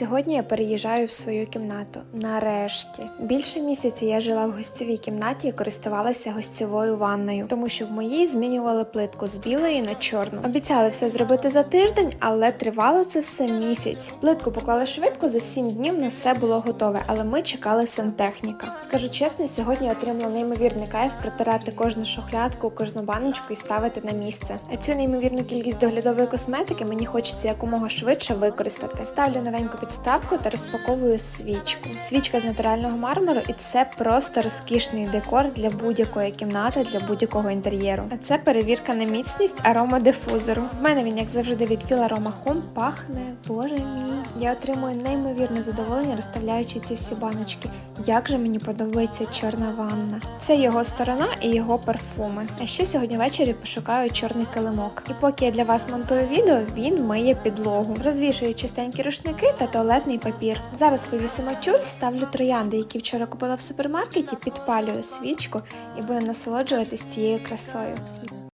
Сьогодні я переїжджаю в свою кімнату. Нарешті. Більше місяця я жила в гостьовій кімнаті і користувалася гостьовою ванною, тому що в моїй змінювали плитку з білої на чорну. Обіцяли все зробити за тиждень, але тривало це все місяць. Плитку поклали швидко, за сім днів на все було готове, але ми чекали сантехніка. Скажу чесно, сьогодні я отримала неймовірний кайф протирати кожну шухлядку, кожну баночку і ставити на місце. А цю неймовірну кількість доглядової косметики мені хочеться якомога швидше використати. Ставлю новеньку підставку та розпаковую свічку. Свічка з натурального мармуру, і це просто розкішний декор для будь-якої кімнати, для будь-якого інтер'єру. А це перевірка на міцність аромадифузору. В мене він, як завжди, від Fil Aroma Home пахне. Боже мій. Я отримую неймовірне задоволення, розставляючи ці всі баночки. Як же мені подобається чорна ванна. Це його сторона і його парфуми. А ще сьогодні ввечері пошукаю чорний килимок. І поки я для вас монтую відео, він миє підлогу, розвішує чистенькі рушники та туалетний папір. Зараз повісимо тюль, ставлю троянди, які вчора купила в супермаркеті, підпалюю свічку і буду насолоджуватись цією красою.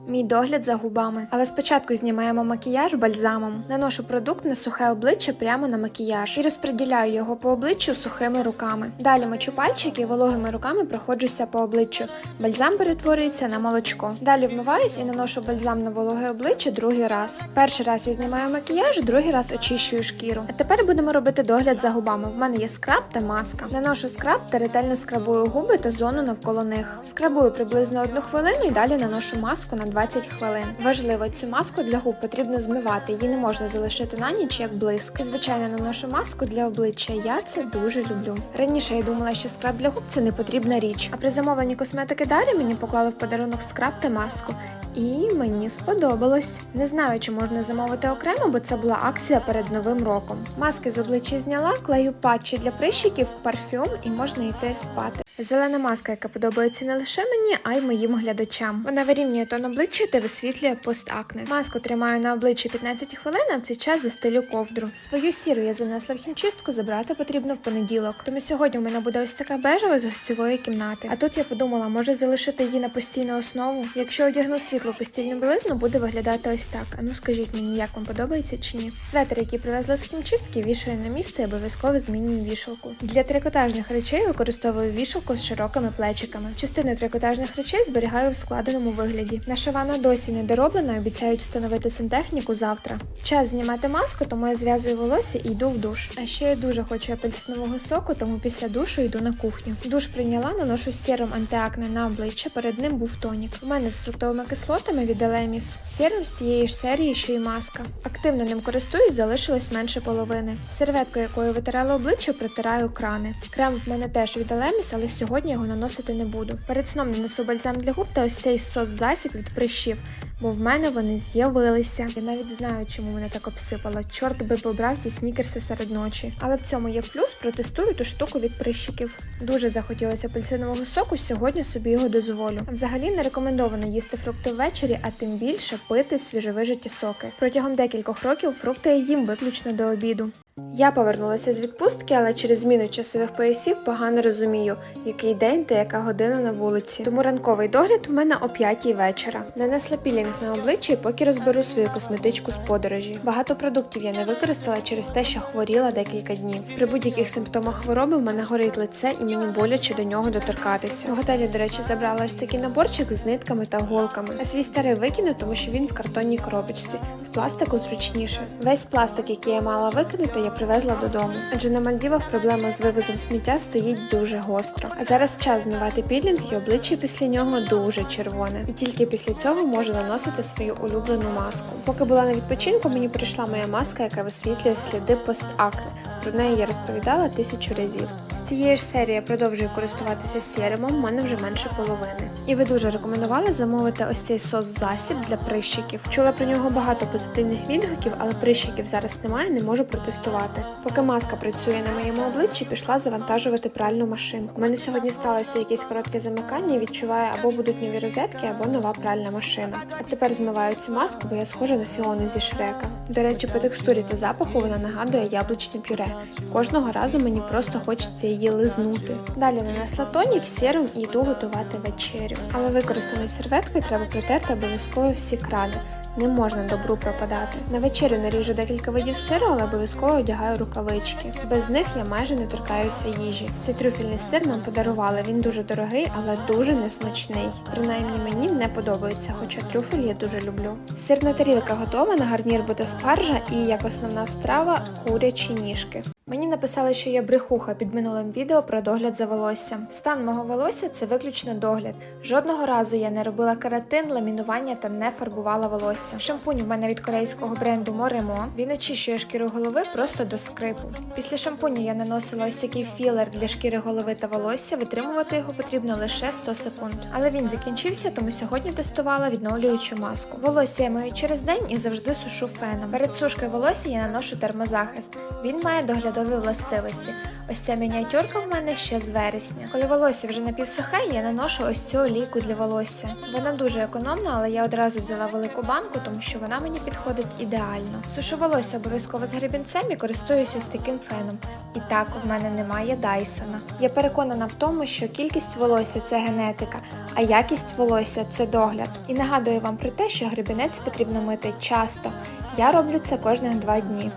Мій догляд за губами. Але спочатку знімаємо макіяж бальзамом. Наношу продукт на сухе обличчя прямо на макіяж і розподіляю його по обличчю сухими руками. Далі мочу пальчики і вологими руками проходжуся по обличчю. Бальзам перетворюється на молочко. Далі вмиваюсь і наношу бальзам на вологе обличчя другий раз. Перший раз я знімаю макіяж, другий раз очищую шкіру. А тепер будемо робити догляд за губами. В мене є скраб та маска. Наношу скраб та ретельно скрабую губи та зону навколо них. Скрабую приблизно одну хвилину і далі наношу маску на 20 хвилин. Важливо, цю маску для губ потрібно змивати, її не можна залишити на ніч як блиск. І, звичайно, наношу маску для обличчя. Я це дуже люблю. Раніше я думала, що скраб для губ це не потрібна річ. А при замовленні косметики Дарі мені поклали в подарунок скраб та маску. І мені сподобалось. Не знаю, чи можна замовити окремо, бо це була акція перед новим роком. Маски з обличчя зняла, клею патчі для прищиків, парфюм і можна йти спати. Зелена маска, яка подобається не лише мені, а й моїм глядачам. Вона вирівнює тон обличчя та висвітлює постакне. Маску тримаю на обличчі 15 хвилин, а в цей час застелю ковдру. Свою сіру я занесла в хімчистку, забрати потрібно в понеділок. Тому сьогодні у мене буде ось така бежева з гостьової кімнати. А тут я подумала, може залишити її на постійну основу. Якщо одягну світлу постільну білизну, буде виглядати ось так. А ну скажіть мені, як вам подобається чи ні? Светр, який привезла з хімчистки, вішаю на місце і обов'язково змінюю вішалку. Для трикотажних речей використовую вішалку з широкими плечиками. Частину трикотажних речей зберігаю в складеному вигляді. Наша ванна досі не дороблена, обіцяють встановити сантехніку завтра. Час знімати маску, тому я зв'язую волосся і йду в душ. А ще я дуже хочу апельсинового соку, тому після душу йду на кухню. Душ прийняла, наношу серум антиакне на обличчя. Перед ним був тонік. У мене з фруктовими кислотами від Елеміс. Серум з тієї ж серії, що й маска. Активно ним користуюсь, залишилось менше половини. Серветкою, якою витирала обличчя, протираю крани. Крем в мене теж від Елеміс, але сьогодні його наносити не буду. Перед сном нанесу бальзам для губ та ось цей сос засіб від прищів. Бо в мене вони з'явилися. Я навіть знаю, чому мене так обсипало. Чорт би побрав ті снікерси серед ночі. Але в цьому є плюс, протестую ту штуку від прищиків. Дуже захотілося апельсинового соку, сьогодні собі його дозволю. Взагалі не рекомендовано їсти фрукти ввечері, а тим більше пити свіжовижаті соки. Протягом декількох років фрукти я їм виключно до обіду. Я повернулася з відпустки, але через зміну часових поясів погано розумію, який день та яка година на вулиці. Тому ранковий догляд в мене о 5 вечора. Нанесла пілінг на обличчя, і поки розберу свою косметичку з подорожі. Багато продуктів я не використала через те, що хворіла декілька днів. При будь-яких симптомах хвороби в мене горить лице і мені боляче до нього доторкатися. В готелі, до речі, забрала ось такий наборчик з нитками та голками. А свій старий викину, тому що він в картонній коробочці. В пластику зручніше. Весь пластик, який я мала викинути, я привезла додому. Адже на Мальдівах проблема з вивозом сміття стоїть дуже гостро. А зараз час змивати пілінг і обличчя після нього дуже червоне. І тільки після цього можу наносити свою улюблену маску. Поки була на відпочинку, мені прийшла моя маска, яка висвітлює сліди постакне. Про неї я розповідала тисячу разів. Цієї ж серії я продовжую користуватися серумом, в мене вже менше половини. І ви дуже рекомендували замовити ось цей сос-засіб для прищиків. Чула про нього багато позитивних відгуків, але прищиків зараз немає, не можу протестувати. Поки маска працює на моєму обличчі, пішла завантажувати пральну машинку. У мене сьогодні сталося якесь коротке замикання. Відчуваю, або будуть нові розетки, або нова пральна машина. А тепер змиваю цю маску, бо я схожа на фіону зі шрека. До речі, по текстурі та запаху вона нагадує яблучне пюре. Кожного разу мені просто хочеться її лизнути. Далі нанесла тонік, серум і йду готувати вечерю. Але використаною серветкою треба протерти обов'язково всі крани. Не можна добру пропадати. На вечерю наріжу декілька видів сиру, але обов'язково одягаю рукавички. Без них я майже не торкаюся їжі. Цей трюфельний сир нам подарували. Він дуже дорогий, але дуже несмачний. Принаймні мені не подобається, хоча трюфель я дуже люблю. Сирна тарілка готова. На гарнір буде спаржа і як основна страва курячі ніжки. Мені написали, що я брехуха під минулим відео про догляд за волоссям. Стан мого волосся це виключно догляд. Жодного разу я не робила каратин, ламінування та не фарбувала волосся. Шампунь в мене від корейського бренду Moremo. Він очищує шкіру голови просто до скрипу. Після шампуню я наносила ось такий філер для шкіри голови та волосся. Витримувати його потрібно лише 100 секунд. Але він закінчився, тому сьогодні тестувала відновлюючу маску. Волосся я мию через день і завжди сушу феном. Перед сушкою волосся я наношу термозахист. Він має доглядові властивості. Ось ця мініатюрка в мене ще з вересня. Коли волосся вже напівсухе, я наношу ось цю олійку для волосся. Вона дуже економна, але я одразу взяла велику банку, тому що вона мені підходить ідеально. Сушу волосся обов'язково з гребінцем і користуюсь ось таким феном. І так, в мене немає Дайсона. Я переконана в тому, що кількість волосся це генетика, а якість волосся це догляд. І нагадую вам про те, що гребінець потрібно мити часто. Я роблю це кожних два дні.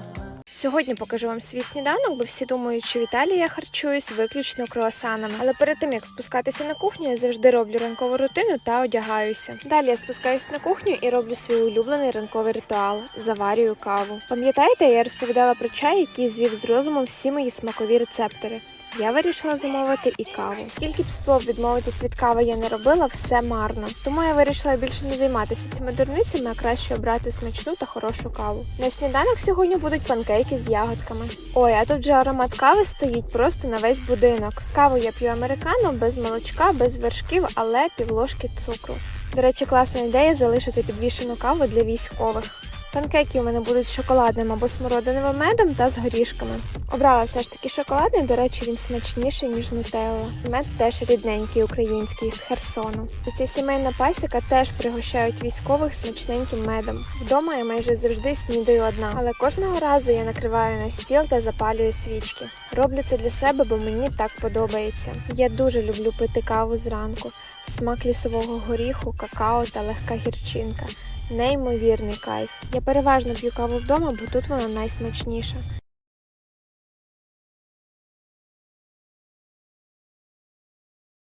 Сьогодні покажу вам свій сніданок, бо всі думають, що в Італії я харчуюсь виключно круасанами. Але перед тим як спускатися на кухню, я завжди роблю ранкову рутину та одягаюся. Далі я спускаюсь на кухню і роблю свій улюблений ранковий ритуал заварюю каву. Пам'ятаєте, я розповідала про чай, який звів з розумом всі мої смакові рецептори. Я вирішила замовити і каву. Скільки б спроб відмовитись від кави я не робила, все марно. Тому я вирішила більше не займатися цими дурницями, а краще обрати смачну та хорошу каву. На сніданок сьогодні будуть панкейки з ягодками. Ой, а тут вже аромат кави стоїть просто на весь будинок. Каву я п'ю американо без молочка, без вершків, але півложки цукру. До речі, класна ідея залишити підвішену каву для військових. Панкейки у мене будуть з шоколадним або смородиновим медом та з горішками. Обрала все ж таки шоколадний, до речі, він смачніший, ніж нутелла. Мед теж рідненький український з Херсону. І ця сімейна пасіка теж пригощають військових смачненьким медом. Вдома я майже завжди снідаю одна, але кожного разу я накриваю на стіл та запалюю свічки. Роблю це для себе, бо мені так подобається. Я дуже люблю пити каву зранку, смак лісового горіху, какао та легка гірчинка. Неймовірний кайф. Я переважно п'ю каву вдома, бо тут вона найсмачніша.